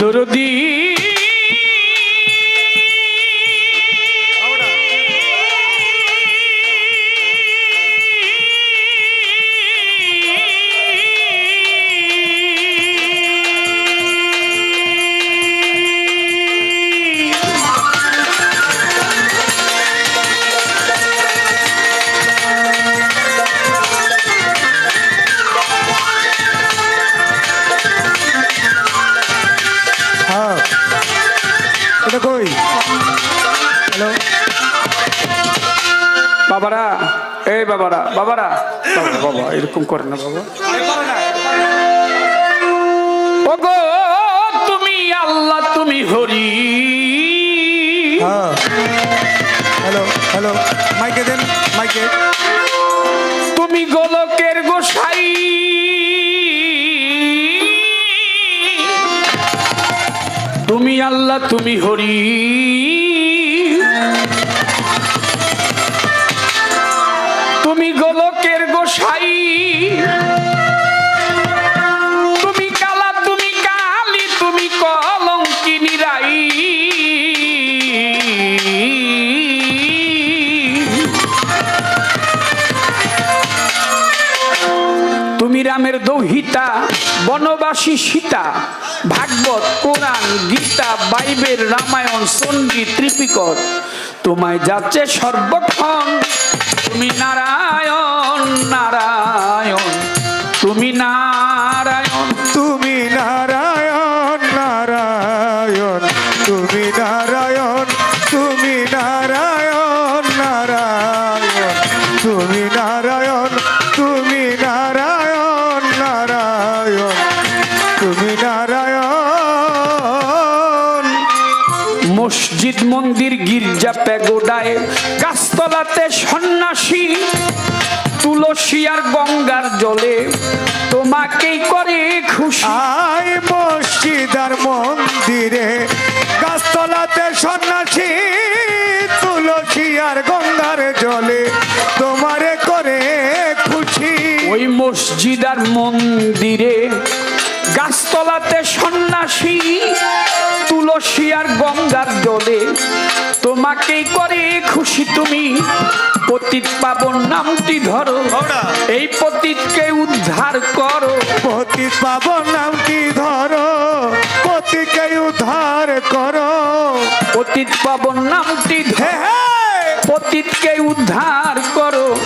দরদি কই? হ্যালো বাবারা এই বাবারা বাবারা। বাবা বাবা এরকম করে না বাবা। ওগো তুমি আল্লাহ তুমি হরি। হ্যাঁ। হ্যালো হ্যালো মাইকে দেন মাইকে তুমি গোলকের গোসাই। আল্লাহ, তুমি হরি। তুমি গোলকের গোসাই। তুমি কালা, তুমি কালি, তুমি রাই। তুমি রামের দৌহিতা বনবাসী সীতা, ভাগবত, কোরআন, গীতা, বাইবেল, রামায়ণ, সংগীত ত্রিপিকর তোমায় যাচ্ছে সর্বক্ষণ। তুমি নারায়ণ নারায়ণ, তুমি নারায়ণ। তুমি নারায়ণ। গির্জা প্যাগোডায় গাছতলাতে সন্ন্যাসী তুলসী আর গঙ্গার জলে। তোমাকেই করে খুশি। আই মসজিদ আর মন্দিরে গাছতলাতে সন্ন্যাসী তুলসী আর গঙ্গার জলে। তোমারে করে খুশি। ওই মসজিদ আর মন্দিরে গাছতলাতে সন্ন্যাসী তুলসী আর গঙ্গার জলে। তোমাকেই করে খুশি তুমি। পতিত পাবন নামটি ধরো। এই পতিতকে উদ্ধার করো। পতিত পাবন নাম কি ধরো। পতিকে উদ্ধার করো। পতিত পাবন নামটি ধরো। পতিতকে উদ্ধার করো।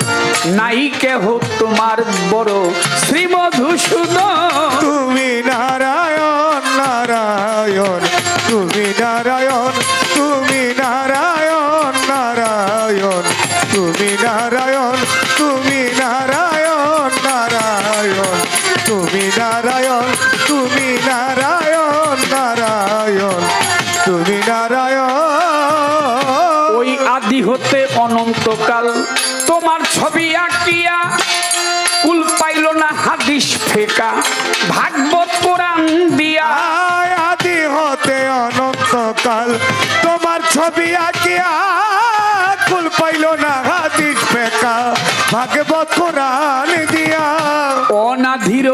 নাই কেহ তোমার বড় শ্রীমধুসূদন। তুমি নারায়ণ নারায়ণ। তুমি নারায়ণ তুমি নারায়ণ নারায়ণ। তুমি নারায়ণ তুমি নারায়ণ নারায়ণ। তুমি নারায়ণ তুমি নারায়ণ নারায়ণ। তুমি নারায়ণ। ওই আদি হতে অনন্তকাল তোমার ছবি আঁকিয়া, কুল পাইল না হাদিস ফেকা। ভাগবত কোরআন দিয়া। অনাধির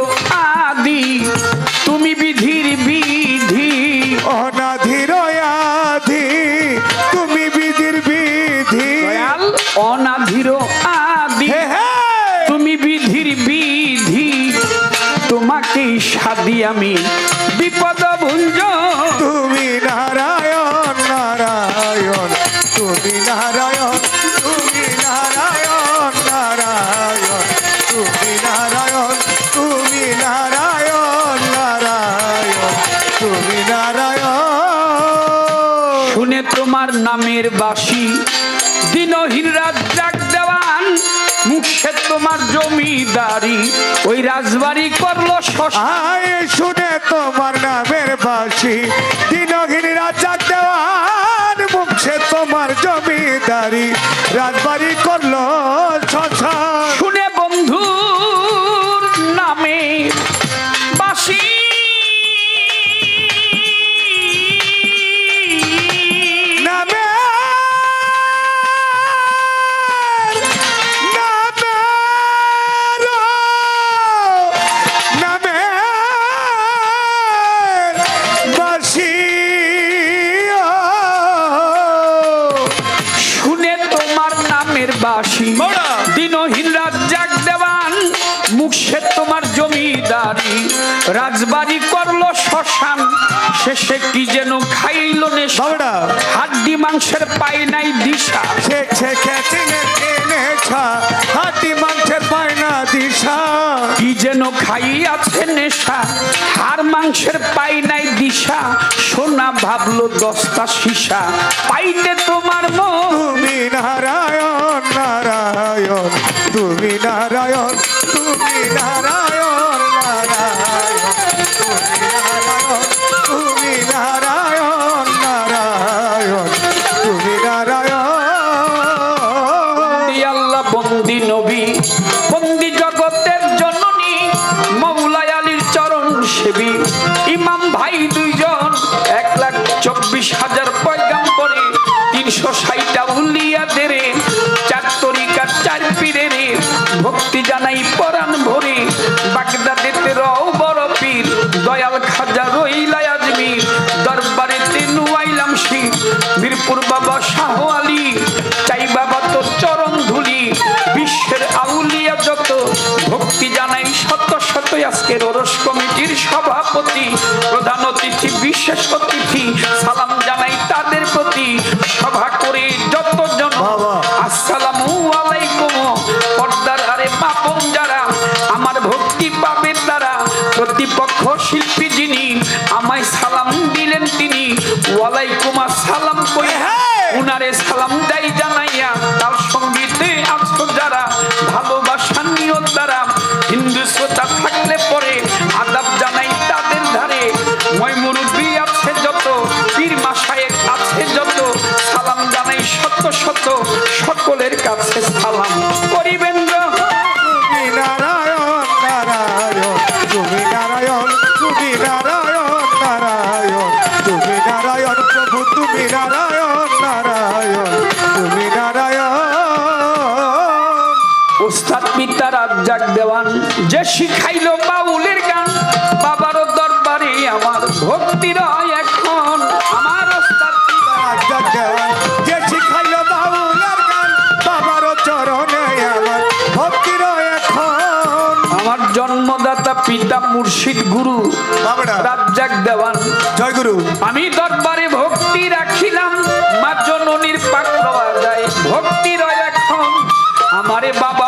আদি তুমি বিধির বিধি। অনাধির আধি তুমি বিধির বিধি। অনাধির আদি তুমি বিধির বিধি। তোমাকে সাদি আমি বিপদ ভুঞ্জ তুমি নারায়ণ নারায়ণ তুমি নারায়ণ। নামের বাসি। দিনহীন রাত জাগ দেওয়ান মুখে তোমার জমিদারি। ওই রাজবাড়ি করল শশা আয় শুনে তোমার নামের বাসি। দিনহীন রাজা দেওয়ান মুখে তোমার জমিদারি। রাজবাড়ি করল শ্মশান শুনে বন্ধুর নামে বাসি। বড়া। দিনহীন রাজ্জাক দেওয়ান মুখ তোমার জমিদারি। রাজবাড়ি করল শ্মশান শেষে কি যেন খাইল বাবুরা। হাড্ডি মাংসের পাই নাই দিশা। হাতি মাংসের পায়না দিশা। কি যেন খাইয়াছে নেশা হার মাংসের পাই নাই দিশা। সোনা ভাবলো দস্তা সীসা পাইতে তোমার মন। নারায়ণ, তুমি নারায়ণ তুমি নারায়ণ তুমি নারায়ণ নারায়ণ তুমি নারায়ণ। আল্লাহ, বন্দি নবী, বন্দি জগতের জননী আলীর চরণ সেবী, ইমাম ভাই দুইজন রইলাই দরবারে দরবারে আইলাম শির বীরপুর বাবা শাহ আলী, চাই বাবা তোর চরণ ধুলি। বিশ্বের আউলিয়া যত, ভক্তি জানাই শত শত আজকের ওরস কমিটির সভাপতি। প্রধান অতিথি, বিশেষ অতিথি কাছে সালাম করিবেন নারায়ণ নারায়ণ তুমি নারায়ণ তুমি নারায়ণ নারায়ণ তুমি নারায়ণ প্রভু তুমি নারায়ণ নারায়ণ তুমি নারায়ণ। ওস্তাদ পিতা রাজ্জাক দেওয়ান যে শিখাইলো বাউলের গান বাবারও দরবারে আমার ভক্তি পিতা মুর্শিদ গুরু রাজ্জাক দেওয়ান। জয় গুরু। আমি দরবারে ভক্তি রাখিলাম মা জননীর পাওয়া যায় ভক্তি রয় এখন আমারে বাবা